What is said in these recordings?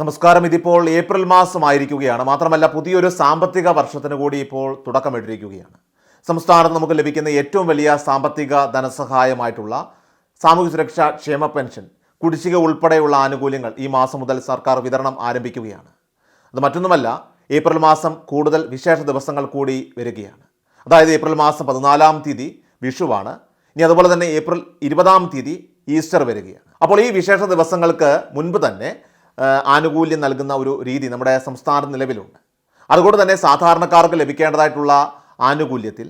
നമസ്കാരം. ഇതിപ്പോൾ ഏപ്രിൽ മാസമായിരിക്കുകയാണ്. മാത്രമല്ല പുതിയൊരു സാമ്പത്തിക വർഷത്തിന് കൂടി ഇപ്പോൾ തുടക്കമിട്ടിരിക്കുകയാണ്. സംസ്ഥാനത്ത് നമുക്ക് ലഭിക്കുന്ന ഏറ്റവും വലിയ സാമ്പത്തിക ധനസഹായമായിട്ടുള്ള സാമൂഹ്യ സുരക്ഷാ ക്ഷേമ പെൻഷൻ കുടിശ്ശിക ഉൾപ്പെടെയുള്ള ആനുകൂല്യങ്ങൾ ഈ മാസം മുതൽ സർക്കാർ വിതരണം ആരംഭിക്കുകയാണ്. അത് മറ്റൊന്നുമല്ല ഏപ്രിൽ മാസം കൂടുതൽ വിശേഷ ദിവസങ്ങൾ കൂടി വരികയാണ്. അതായത് ഏപ്രിൽ മാസം പതിനാലാം തീയതി വിഷുവാണ്. ഇനി അതുപോലെ തന്നെ ഏപ്രിൽ ഇരുപതാം തീയതി ഈസ്റ്റർ വരികയാണ്. അപ്പോൾ ഈ വിശേഷ ദിവസങ്ങൾക്ക് മുൻപ് തന്നെ ആനുകൂല്യം നൽകുന്ന ഒരു രീതി നമ്മുടെ സംസ്ഥാനത്ത് നിലവിലുണ്ട്. അതുകൊണ്ട് തന്നെ സാധാരണക്കാർക്ക് ലഭിക്കേണ്ടതായിട്ടുള്ള ആനുകൂല്യത്തിൽ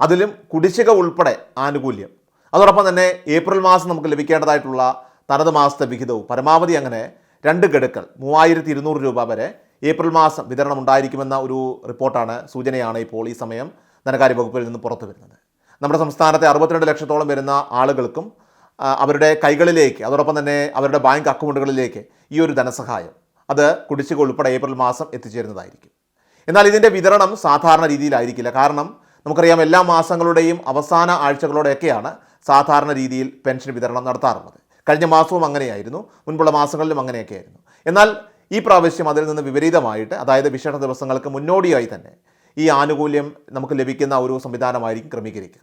അതിലും കുടിശ്ശിക ഉൾപ്പെടെ ആനുകൂല്യം. അതോടൊപ്പം തന്നെ ഏപ്രിൽ മാസം നമുക്ക് ലഭിക്കേണ്ടതായിട്ടുള്ള തനത് മാസത്തെ വിഹിതവും പരമാവധി അങ്ങനെ രണ്ട് ഗഡുക്കൾ മൂവായിരത്തി ഇരുന്നൂറ് രൂപ വരെ ഏപ്രിൽ മാസം വിതരണം ഉണ്ടായിരിക്കുമെന്ന ഒരു റിപ്പോർട്ടാണ് സൂചനയാണ് ഇപ്പോൾ ഈ സമയം ധനകാര്യ വകുപ്പിൽ നിന്ന് പുറത്തു വരുന്നത് നമ്മുടെ സംസ്ഥാനത്തെ അറുപത്തിരണ്ട് ലക്ഷത്തോളം വരുന്ന ആളുകൾക്കും അവരുടെ കൈകളിലേക്ക് അതോടൊപ്പം തന്നെ അവരുടെ ബാങ്ക് അക്കൗണ്ടുകളിലേക്ക് ഈ ഒരു ധനസഹായം അത് കുടിശ്ശിക ഉൾപ്പെടെ ഏപ്രിൽ മാസം എത്തിച്ചേരുന്നതായിരിക്കും. എന്നാൽ ഇതിന്റെ വിതരണം സാധാരണ രീതിയിലായിരിക്കില്ല. കാരണം നമുക്കറിയാം എല്ലാ മാസങ്ങളുടെയും അവസാന ആഴ്ചകളോടെയൊക്കെയാണ് സാധാരണ രീതിയിൽ പെൻഷൻ വിതരണം നടത്താറുള്ളത്. കഴിഞ്ഞ മാസവും അങ്ങനെയായിരുന്നു മുൻപുള്ള മാസങ്ങളിലും അങ്ങനെയൊക്കെയായിരുന്നു. എന്നാൽ ഈ പ്രാവശ്യം അതിൽ നിന്ന് വിപരീതമായിട്ട് അതായത് വിശേഷ ദിവസങ്ങൾക്ക് മുന്നോടിയായി തന്നെ ഈ ആനുകൂല്യം നമുക്ക് ലഭിക്കുന്ന ഒരു സംവിധാനമായിരിക്കും ക്രമീകരിക്കുക.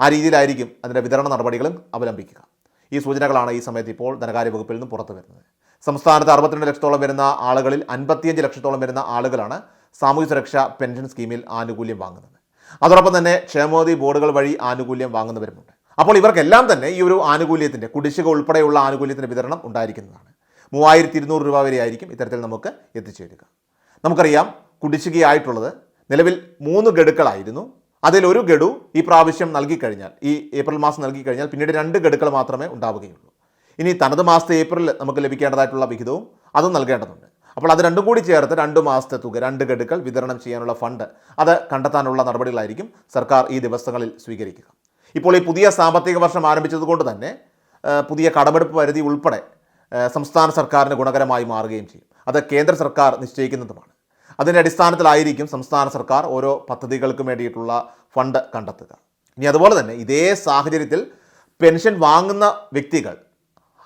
ആ രീതിയിലായിരിക്കും അതിന്റെ വിതരണ നടപടികളും അവലംബിക്കുക. ഈ സൂചനകളാണ് ഈ സമയത്ത് ഇപ്പോൾ ധനകാര്യ വകുപ്പിൽ നിന്ന് പുറത്തു വരുന്നത്. സംസ്ഥാനത്ത് അറുപത്തിരണ്ട് ലക്ഷത്തോളം വരുന്ന ആളുകളിൽ അൻപത്തിയഞ്ച് ലക്ഷത്തോളം വരുന്ന ആളുകളാണ് സാമൂഹ്യ സുരക്ഷ പെൻഷൻ സ്കീമിൽ ആനുകൂല്യം വാങ്ങുന്നത്. അതോടൊപ്പം തന്നെ ക്ഷേമോദി ബോർഡുകൾ വഴി ആനുകൂല്യം വാങ്ങുന്നവരുമുണ്ട്. അപ്പോൾ ഇവർക്കെല്ലാം തന്നെ ഈ ഒരു ആനുകൂല്യത്തിന്റെ കുടിശ്ശിക ഉൾപ്പെടെയുള്ള ആനുകൂല്യത്തിന്റെ വിതരണം ഉണ്ടായിരിക്കുന്നതാണ്. മൂവായിരത്തി ഇരുന്നൂറ് രൂപ വരെ ആയിരിക്കും ഇത്തരത്തിൽ നമുക്ക് എത്തിച്ചേരുക. നമുക്കറിയാം കുടിശ്ശികയായിട്ടുള്ളത് നിലവിൽ മൂന്ന് ഗഡുക്കളായിരുന്നു. അതിലൊരു ഗഡു ഈ പ്രാവശ്യം നൽകിക്കഴിഞ്ഞാൽ ഈ ഏപ്രിൽ മാസം നൽകിക്കഴിഞ്ഞാൽ പിന്നീട് രണ്ട് ഗഡുക്കൾ മാത്രമേ ഉണ്ടാവുകയുള്ളൂ. ഇനി തനത് മാസത്തെ ഏപ്രിൽ നമുക്ക് ലഭിക്കേണ്ടതായിട്ടുള്ള വിഹിതവും അതും നൽകേണ്ടതുണ്ട്. അപ്പോൾ അത് രണ്ടും കൂടി ചേർത്ത് രണ്ട് മാസത്തെ തുക രണ്ട് ഗഡുക്കൾ വിതരണം ചെയ്യാനുള്ള ഫണ്ട് അത് കണ്ടെത്താനുള്ള നടപടികളായിരിക്കും സർക്കാർ ഈ ദിവസങ്ങളിൽ സ്വീകരിക്കുക. ഇപ്പോൾ ഈ പുതിയ സാമ്പത്തിക വർഷം ആരംഭിച്ചതുകൊണ്ട് തന്നെ പുതിയ കടമെടുപ്പ് പരിധി ഉൾപ്പെടെ സംസ്ഥാന സർക്കാരിന് ഗുണകരമായി മാറുകയും ചെയ്യും. അത് കേന്ദ്ര സർക്കാർ നിശ്ചയിക്കുന്നതുമാണ്. അതിന്റെ അടിസ്ഥാനത്തിലായിരിക്കും സംസ്ഥാന സർക്കാർ ഓരോ പദ്ധതികൾക്കും വേണ്ടിയിട്ടുള്ള ഫണ്ട് കണ്ടെത്തുക. ഇനി അതുപോലെ തന്നെ ഇതേ സാഹചര്യത്തിൽ പെൻഷൻ വാങ്ങുന്ന വ്യക്തികൾ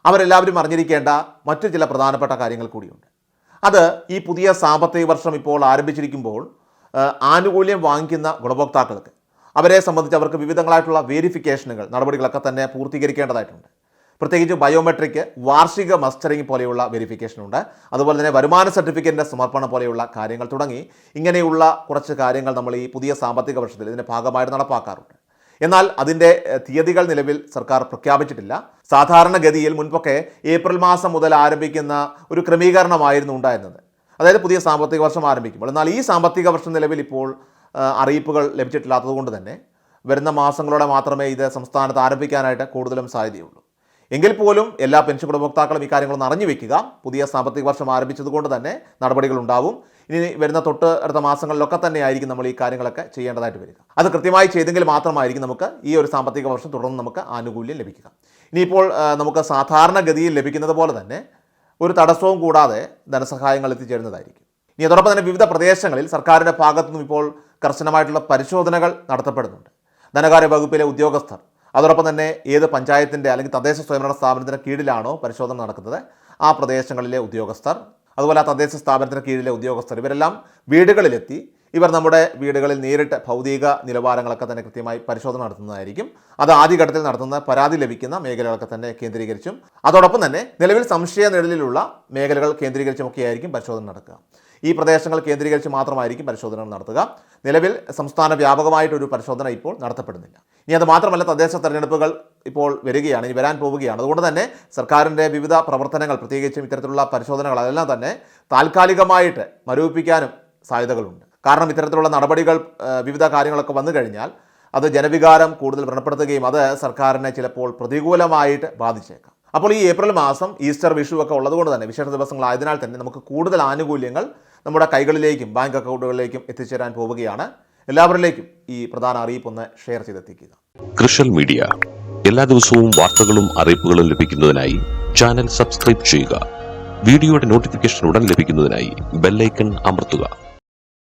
അവരെല്ലാവരും അറിഞ്ഞിരിക്കേണ്ട മറ്റു ചില പ്രധാനപ്പെട്ട കാര്യങ്ങൾ കൂടിയുണ്ട്. അത് ഈ പുതിയ സാമ്പത്തിക വർഷം ഇപ്പോൾ ആരംഭിച്ചിരിക്കുമ്പോൾ ആനുകൂല്യം വാങ്ങിക്കുന്ന ഗുണഭോക്താക്കൾക്ക് അവരെ സംബന്ധിച്ച് അവർക്ക് വിവിധങ്ങളായിട്ടുള്ള വേരിഫിക്കേഷനുകൾ നടപടികളൊക്കെ തന്നെ പൂർത്തീകരിക്കേണ്ടതായിട്ടുണ്ട്. പ്രത്യേകിച്ച് ബയോമെട്രിക് വാർഷിക മസ്റ്ററിംഗ് പോലെയുള്ള വെരിഫിക്കേഷൻ ഉണ്ട്. അതുപോലെ തന്നെ വരുമാന സർട്ടിഫിക്കറ്റിന്റെ സമർപ്പണം പോലെയുള്ള കാര്യങ്ങൾ തുടങ്ങി ഇങ്ങനെയുള്ള കുറച്ച് കാര്യങ്ങൾ നമ്മൾ ഈ പുതിയ സാമ്പത്തിക വർഷത്തിൽ ഇതിന്റെ ഭാഗമായിട്ട് നടപ്പാക്കാറുണ്ട്. എന്നാൽ അതിന്റെ തീയതികൾ നിലവിൽ സർക്കാർ പ്രഖ്യാപിച്ചിട്ടില്ല. സാധാരണഗതിയിൽ മുൻപൊക്കെ ഏപ്രിൽ മാസം മുതൽ ആരംഭിക്കുന്ന ഒരു ക്രമീകരണമായിരുന്നു ഉണ്ടായിരുന്നത്. അതായത് പുതിയ സാമ്പത്തിക വർഷം ആരംഭിക്കുമ്പോൾ. എന്നാൽ ഈ സാമ്പത്തിക വർഷം നിലവിൽ ഇപ്പോൾ അറിയിപ്പുകൾ ലഭിച്ചിട്ടില്ലാത്തതുകൊണ്ട് തന്നെ വരുന്ന മാസങ്ങളോടെ മാത്രമേ ഇത് സംസ്ഥാനത്ത് ആരംഭിക്കാനായിട്ട് കൂടുതലും സാധ്യതയുള്ളൂ. എങ്കിൽ പോലും എല്ലാ പെൻഷൻ ഗുണഭോക്താക്കളും ഈ കാര്യങ്ങളൊന്ന് അറിഞ്ഞു വെക്കുക. പുതിയ സാമ്പത്തിക വർഷം ആരംഭിച്ചതുകൊണ്ട് തന്നെ നടപടികൾ ഉണ്ടാവും. ഇനി വരുന്ന തൊട്ട് അടുത്ത മാസങ്ങളിലൊക്കെ തന്നെ ആയിരിക്കും നമ്മൾ ഈ കാര്യങ്ങളൊക്കെ ചെയ്യേണ്ടതായിട്ട് വരിക. അത് കൃത്യമായി ചെയ്തെങ്കിൽ മാത്രമായിരിക്കും നമുക്ക് ഈ ഒരു സാമ്പത്തിക വർഷം തുടർന്ന് നമുക്ക് ആനുകൂല്യം ലഭിക്കുക. ഇനിയിപ്പോൾ നമുക്ക് സാധാരണഗതിയിൽ ലഭിക്കുന്നത് പോലെ തന്നെ ഒരു തടസ്സവും കൂടാതെ ധനസഹായങ്ങൾ എത്തിച്ചേരുന്നതായിരിക്കും. ഇനി അതോടൊപ്പം തന്നെ വിവിധ പ്രദേശങ്ങളിൽ സർക്കാരിന്റെ ഭാഗത്തു നിന്നും ഇപ്പോൾ കർശനമായിട്ടുള്ള പരിശോധനകൾ നടത്തപ്പെടുന്നുണ്ട്. ധനകാര്യ വകുപ്പിലെ ഉദ്യോഗസ്ഥർ അതോടൊപ്പം തന്നെ ഏത് പഞ്ചായത്തിന്റെ അല്ലെങ്കിൽ തദ്ദേശ സ്വയംഭരണ സ്ഥാപനത്തിന്റെ കീഴിലാണോ പരിശോധന നടക്കുന്നത്? ആ പ്രദേശങ്ങളിലെ ഉദ്യോഗസ്ഥർ അതുപോലെ ആ തദ്ദേശ സ്ഥാപനത്തിന് കീഴിലെ ഉദ്യോഗസ്ഥർ ഇവരെല്ലാം വീടുകളിലെത്തി. ഇവർ നമ്മുടെ വീടുകളിൽ നേരിട്ട് ഭൗതിക നിലവാരങ്ങളൊക്കെ തന്നെ കൃത്യമായി പരിശോധന നടത്തുന്നതായിരിക്കും. അത് ആദ്യഘട്ടത്തിൽ നടത്തുന്ന പരാതി ലഭിക്കുന്ന മേഖലകളൊക്കെ തന്നെ കേന്ദ്രീകരിച്ചും അതോടൊപ്പം തന്നെ നിലവിൽ സംശയ നിഴലിലുള്ള മേഖലകൾ കേന്ദ്രീകരിച്ചുമൊക്കെ ആയിരിക്കും പരിശോധന നടക്കുക. ഈ പ്രദേശങ്ങൾ കേന്ദ്രീകരിച്ച് മാത്രമായിരിക്കും പരിശോധന നടത്തുക. നിലവിൽ സംസ്ഥാന വ്യാപകമായിട്ടൊരു പരിശോധന ഇപ്പോൾ നടത്തപ്പെടുന്നില്ല. ഇനി അത് മാത്രമല്ല തദ്ദേശ തെരഞ്ഞെടുപ്പുകൾ ഇപ്പോൾ വരികയാണ് ഇനി വരാൻ പോവുകയാണ്. അതുകൊണ്ട് തന്നെ സർക്കാരിന്റെ വിവിധ പ്രവർത്തനങ്ങൾ പ്രത്യേകിച്ചും ഇത്തരത്തിലുള്ള പരിശോധനകൾ അതെല്ലാം തന്നെ താൽക്കാലികമായിട്ട് മരവിപ്പിക്കാനും സാധ്യതകളുണ്ട്. കാരണം ഇത്തരത്തിലുള്ള നടപടികൾ വിവിധ കാര്യങ്ങളൊക്കെ വന്നു കഴിഞ്ഞാൽ അത് ജനവികാരം കൂടുതൽ വ്രണപ്പെടുത്തുകയും അത് സർക്കാരിനെ ചിലപ്പോൾ പ്രതികൂലമായിട്ട് ബാധിച്ചേക്കാം. അപ്പോൾ ഈ ഏപ്രിൽ മാസം ഈസ്റ്റർ വിഷു ഒക്കെ ഉള്ളതുകൊണ്ട് തന്നെ വിശേഷ ദിവസങ്ങളായതിനാൽ തന്നെ നമുക്ക് കൂടുതൽ ആനുകൂല്യങ്ങൾ നമ്മുടെ കൈകളിലേക്കും ബാങ്ക് അക്കൗണ്ടുകളിലേക്കും എത്തിച്ചേരാൻ പോവുകയാണ്. എല്ലാവരിലേക്കും ഈ പ്രധാന അറിയിപ്പ് ഒന്ന് ഷെയർ ചെയ്തെത്തിക്കുക. കൃഷൽ മീഡിയ. എല്ലാ ദിവസവും വാർത്തകളും അറിയിപ്പുകളും ലഭിക്കുന്നതിനായി ചാനൽ സബ്സ്ക്രൈബ് ചെയ്യുക. വീഡിയോയുടെ നോട്ടിഫിക്കേഷൻ ഉടൻ ലഭിക്കുന്നതിനായി ബെല്ലൈക്കൺ അമർത്തുക.